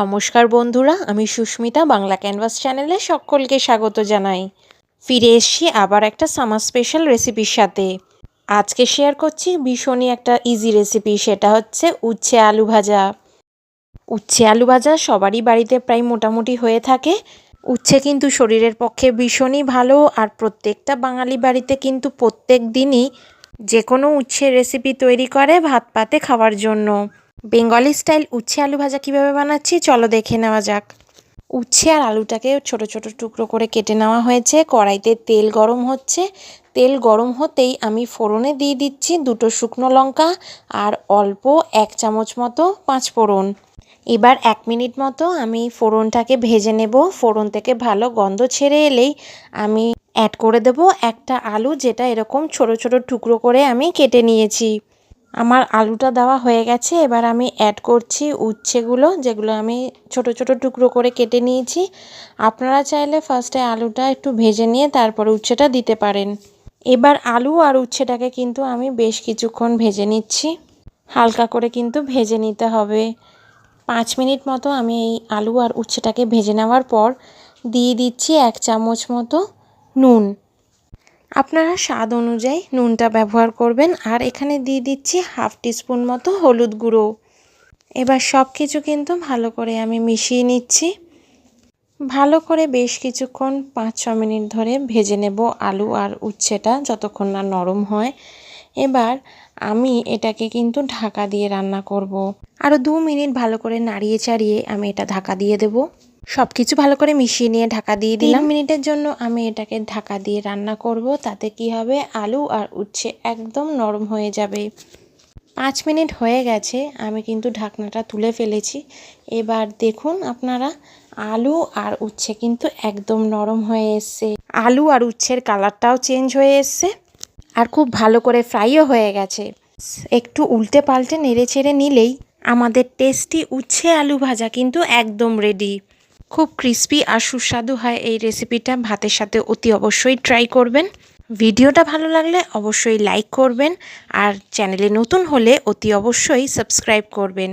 নমস্কার বন্ধুরা, আমি সুস্মিতা, বাংলা ক্যানভাস চ্যানেলে সকলকে স্বাগত জানাই। ফিরে এসছি আবার একটা সামার স্পেশাল রেসিপির সাথে। আজকে শেয়ার করছি ভীষণই একটা ইজি রেসিপি সেটা হচ্ছে উচ্ছে আলু ভাজা। উচ্ছে আলু ভাজা সবারই বাড়িতে প্রায় মোটামুটি হয়ে থাকে। উচ্ছে কিন্তু শরীরের পক্ষে ভীষণই ভালো আর প্রত্যেকটা বাঙালি বাড়িতে কিন্তু প্রত্যেক দিনই যে কোনো উচ্ছের রেসিপি তৈরি করে ভাত পাতে খাওয়ার জন্য। বেঙ্গলি স্টাইল উচ্ছে আলু ভাজা কীভাবে বানাচ্ছি? চলো দেখে নেওয়া যাক। উচ্ছে আর আলুটাকে ছোট ছোট টুকরো করে কেটে নেওয়া হয়েছে। কড়াইতে তেল গরম হচ্ছে। তেল গরম হতেই আমি ফোড়নে দিয়ে দিচ্ছি দুটো শুকনো লঙ্কা আর অল্প এক চামচ মতো পাঁচ ফোড়ন। এবার এক মিনিট মতো আমি ফোড়নটাকে ভেজে নেব। ফোড়ন থেকে ভালো গন্ধ ছেড়ে এলেই আমি অ্যাড করে দেব একটা আলু যেটা এরকম ছোট ছোট টুকরো করে আমি কেটে নিয়েছি। আমার আলুটা দেওয়া হয়ে গেছে। এবার আমি অ্যাড করছি উচ্ছেগুলো, যেগুলো আমি ছোট ছোট টুকরো করে কেটে নিয়েছি। আপনারা চাইলে ফার্স্টে আলুটা একটু ভেজে নিয়ে তারপরে উচ্ছেটা দিতে পারেন। এবার আলু আর উচ্ছেটাকে কিন্তু আমি বেশ কিছুক্ষণ ভেজে নিচ্ছি। হালকা করে কিন্তু ভেজে নিতে হবে। পাঁচ মিনিট মতো আমি এই আলু আর উচ্ছেটাকে ভেজে নেওয়ার পর দিয়ে দিচ্ছি এক চামচ মতো নুন। আপনারা স্বাদ অনুযায়ী নুনটা ব্যবহার করবেন আর এখানে দিয়ে দিচ্ছি হাফ টিস্পুন মতো হলুদ গুঁড়ো। এবার সব কিছু কিন্তু ভালো করে আমি মিশিয়ে নিচ্ছি। ভালো করে বেশ কিছুক্ষণ পাঁচ ছ মিনিট ধরে ভেজে নেব আলু আর উচ্ছেটা যতক্ষণ না নরম হয়। এবার আমি এটাকে কিন্তু ঢাকা দিয়ে রান্না করব। আরও দু মিনিট ভালো করে নাড়িয়ে চাড়িয়ে আমি এটা ঢাকা দিয়ে দেব। সব কিছু ভালো করে মিশিয়ে নিয়ে ঢাকা দিয়ে দিলাম। মিনিটের জন্য আমি এটাকে ঢাকা দিয়ে রান্না করব তাতে কি হবে? আলু আর উচ্ছে একদম নরম হয়ে যাবে। পাঁচ মিনিট হয়ে গেছে আমি কিন্তু ঢাকনাটা তুলে ফেলেছি। এবার দেখুন আপনারা আলু আর উচ্ছে কিন্তু একদম নরম হয়ে এসছে। আলু আর উচ্ছের কালারটাও চেঞ্জ হয়ে এসছে আর খুব ভালো করে ফ্রাইও হয়ে গেছে। একটু উল্টে পাল্টে নেড়ে ছেড়ে নিলেই আমাদের টেস্টি উচ্ছে আলু ভাজা কিন্তু একদম রেডি খুব ক্রিস্পি আর সুস্বাদু হয় এই রেসিপিটা ভাতের সাথে অতি অবশ্যই ট্রাই করবেন। ভিডিওটা ভালো লাগলে অবশ্যই লাইক করবেন। আর চ্যানেলে নতুন হলে অতি অবশ্যই সাবস্ক্রাইব করবেন।